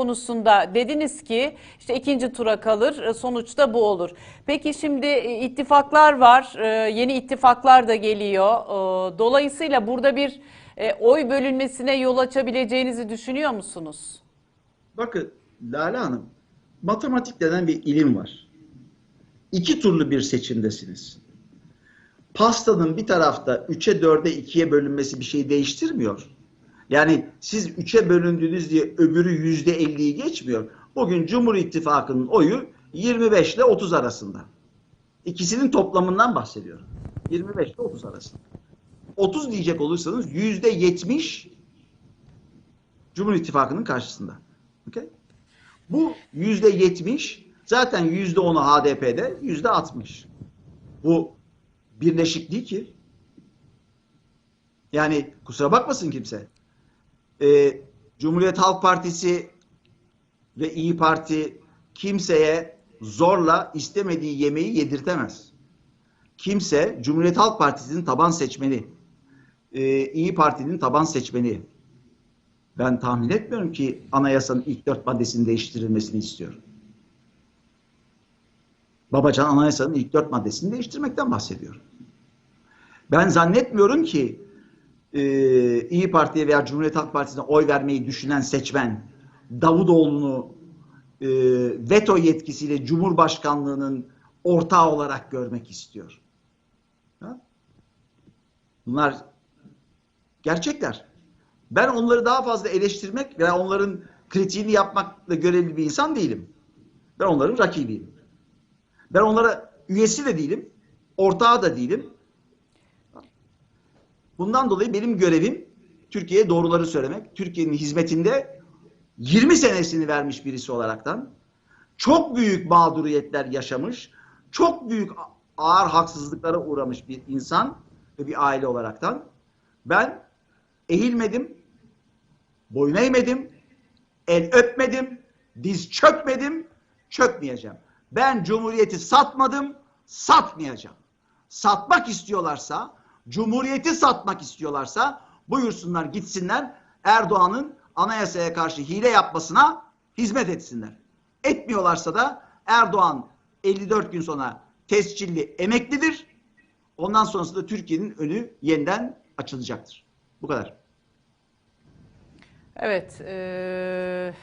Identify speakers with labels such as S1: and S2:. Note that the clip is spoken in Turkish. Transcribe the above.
S1: konusunda dediniz ki işte ikinci tura kalır e, sonuçta bu olur. Peki şimdi e, ittifaklar var e, yeni ittifaklar da geliyor dolayısıyla burada bir oy bölünmesine yol açabileceğinizi düşünüyor musunuz?
S2: Bakın Lale Hanım, matematik denen bir ilim var. İki turlu bir seçimdesiniz. Pastanın bir tarafta 3'e 4'e 2'ye bölünmesi bir şey değiştirmiyor. Yani siz 3'e bölündünüz diye öbürü %50'yi geçmiyor. Bugün Cumhur İttifakı'nın oyu 25 ile 30 arasında. İkisinin toplamından bahsediyorum. 25 ile 30 arasında. 30 diyecek olursanız %70 Cumhur İttifakı'nın karşısında. Okay? Bu yüzde yetmiş, zaten yüzde onu HDP'de, yüzde altmış. Bu birleşik değil ki. Yani kusura bakmasın kimse. Ee, Cumhuriyet Halk Partisi ve İyi Parti kimseye zorla istemediği yemeği yedirtemez. Kimse Cumhuriyet Halk Partisi'nin taban seçmeni, e, İyi Parti'nin taban seçmeni, ben tahmin etmiyorum ki anayasanın ilk dört maddesinin değiştirilmesini istiyor. Babacan anayasanın ilk dört maddesini değiştirmekten bahsediyor. Ben zannetmiyorum ki e, İyi Parti'ye veya Cumhuriyet Halk Partisi'ne oy vermeyi düşünen seçmen Davutoğlu'nu e, veto yetkisiyle Cumhurbaşkanlığının ortağı olarak görmek istiyor. Ha? Bunlar gerçekler. Ben onları daha fazla eleştirmek veya onların kritiğini yapmakla görevli bir insan değilim. Ben onların rakibiyim. Ben onlara üyesi de değilim, ortağı da değilim. Bundan dolayı benim görevim Türkiye'ye doğruları söylemek. Türkiye'nin hizmetinde 20 senesini vermiş birisi olaraktan çok büyük mağduriyetler yaşamış, çok büyük ağır haksızlıklara uğramış bir insan ve bir aile olaraktan ben eğilmedim, boyun eğmedim, el öpmedim, diz çökmedim, çökmeyeceğim. Ben Cumhuriyeti satmadım, satmayacağım. Satmak istiyorlarsa, Cumhuriyeti satmak istiyorlarsa buyursunlar gitsinler Erdoğan'ın anayasaya karşı hile yapmasına hizmet etsinler. Etmiyorlarsa da Erdoğan 54 gün sonra tescilli emeklidir. Ondan sonrasında Türkiye'nin önü yeniden açılacaktır. Bu kadar.
S1: Evet. e,